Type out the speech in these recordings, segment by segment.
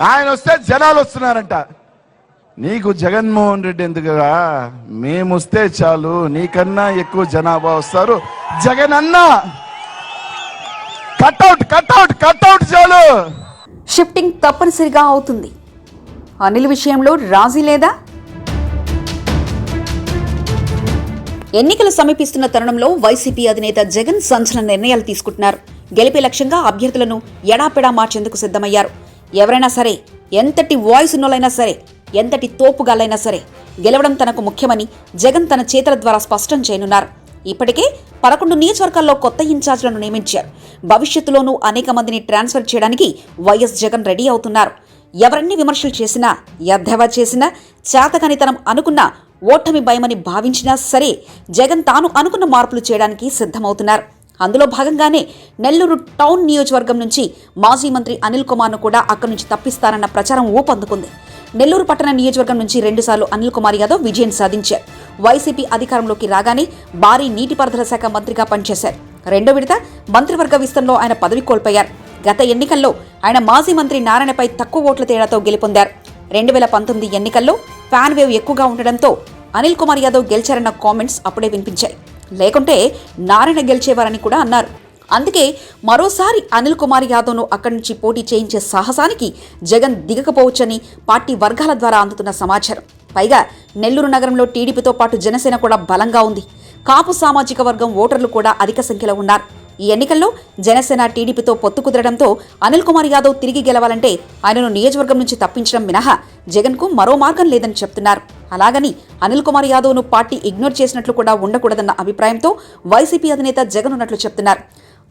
ఆయన వస్తే జనాలు వస్తున్నారంట. నీకు జగన్మోహన్ రెడ్డి ఎందుకురా? మేము వస్తే చాలు నీకన్నా ఎక్కువ జనాభా వస్తారు. జగన్ అన్న! కట్అవుట్ కట్అవుట్ కట్అవుట్ చాలు! షిఫ్టింగ్ తప్పనిసరిగా అవుతుంది. అనిల్ విషయంలో రాజీ లేదా? ఎన్నికలు సమీపిస్తున్న తరుణంలో వైసీపీ అధినేత జగన్ సంచలన నిర్ణయాలు తీసుకుంటున్నారు. గెలిపే లక్ష్యంగా అభ్యర్థులను ఎడాపెడా మార్చేందుకు సిద్ధమయ్యారు. ఎవరైనా సరే ఎంతటి వాయిస్ ఉన్నోళ్ళైనా సరే ఎంతటి తోపుగాలైనా సరే గెలవడం తనకు ముఖ్యమని జగన్ తన చేతల ద్వారా స్పష్టం చేయనున్నారు. ఇప్పటికే పదకొండు నియోజకవర్గాల్లో కొత్త ఇన్ఛార్జ్లను నియమించారు. భవిష్యత్తులోనూ అనేక మందిని ట్రాన్స్ఫర్ చేయడానికి వైఎస్ జగన్ రెడీ అవుతున్నారు. ఎవరన్ని విమర్శలు చేసినా ఎద్దవా చేసినా చేతకనితనం అనుకున్న ఓటమి భయమని భావించినా సరే జగన్ తాను అనుకున్న మార్పులు చేయడానికి సిద్ధమవుతున్నారు. అందులో భాగంగానే నెల్లూరు టౌన్ నియోజకవర్గం నుంచి మాజీ మంత్రి అనిల్ కుమార్ను కూడా అక్కడి నుంచి తప్పిస్తారన్న ప్రచారం ఊపందుకుంది. నెల్లూరు పట్టణ నియోజకవర్గం నుంచి రెండుసార్లు అనిల్ కుమార్ యాదవ్ విజయం సాధించారు. వైసీపీ అధికారంలోకి రాగానే భారీ నీటిపారుదల శాఖ మంత్రిగా పనిచేశారు. రెండో విడత మంత్రివర్గ విస్తరణలో ఆయన పదవి కోల్పోయారు. గత ఎన్నికల్లో ఆయన మాజీ మంత్రి నారాయణపై తక్కువ ఓట్ల తేడాతో గెలుపొందారు. రెండు వేల పంతొమ్మిది ఎన్నికల్లో ఫ్యాన్ వేవ్ ఎక్కువగా ఉండడంతో అనిల్ కుమార్ యాదవ్ గెలిచారన్న కామెంట్స్ అప్పుడే వినిపించాయి. లేకుంటే నారాయణ గెలిచేవారని కూడా అన్నారు. అందుకే మరోసారి అనిల్ కుమార్ యాదవ్ను అక్కడి నుంచి పోటీ చేయించే సాహసానికి జగన్ దిగకపోవచ్చని పార్టీ వర్గాల ద్వారా అందుతున్న సమాచారం. పైగా నెల్లూరు నగరంలో టీడీపీతో పాటు జనసేన కూడా బలంగా ఉంది. కాపు సామాజిక వర్గం ఓటర్లు కూడా అధిక సంఖ్యలో ఉన్నారు. ఈ ఎన్నికల్లో జనసేన టీడీపీతో పొత్తు కుదరడంతో అనిల్ కుమార్ యాదవ్ తిరిగి గెలవాలంటే ఆయనను నియోజకవర్గం నుంచి తప్పించడం మినహా జగన్కు మరో మార్గం లేదని చెప్తున్నారు. అలాగని అనిల్ కుమార్ యాదవ్ను పార్టీ ఇగ్నోర్ చేసినట్లు కూడా ఉండకూడదన్న అభిప్రాయంతో వైసీపీ అధినేత జగన్ ఉన్నట్లు చెప్తున్నారు.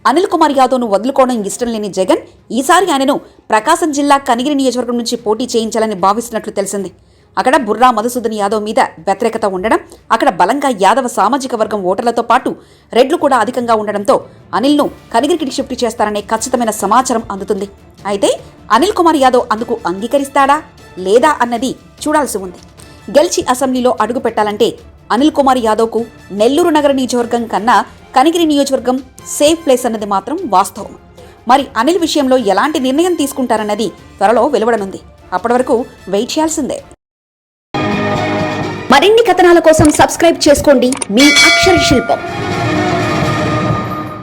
అనిల్ కుమార్ యాదవ్ను వదులుకోవడం ఇష్టం లేని జగన్ ఈసారి ఆయనను ప్రకాశం జిల్లా కనిగిరి నియోజకవర్గం నుంచి పోటీ చేయించాలని భావిస్తున్నట్లు తెలిసింది. అక్కడ బుర్రా మధుసూదన్ యాదవ్ మీద వ్యతిరేకత ఉండడం అక్కడ బలంగా యాదవ సామాజిక వర్గం ఓటర్లతో పాటు రెడ్లు కూడా అధికంగా ఉండడంతో అనిల్ను కనిగిరికి షిఫ్ట్ చేస్తారనే ఖచ్చితమైన సమాచారం అందుతుంది. అయితే అనిల్ కుమార్ యాదవ్ అందుకు అంగీకరిస్తాడా లేదా అన్నది చూడాల్సి ఉంది. గెలిచి అసెంబ్లీలో అడుగు పెట్టాలంటే అనిల్ కుమార్ యాదవ్కు నెల్లూరు నగర నియోజకవర్గం కన్నా కనిగిరి నియోజకవర్గం సేఫ్ ప్లేస్ అన్నది మాత్రం వాస్తవం. మరి అనిల్ విషయంలో ఎలాంటి నిర్ణయం తీసుకుంటారన్నది త్వరలో వెలువడనుంది. అప్పటి వరకు వెయిట్ చేయాల్సిందే. మరిన్ని కథనాల కోసం సబ్స్క్రైబ్ చేసుకోండి. మీ అక్షర శిల్పం.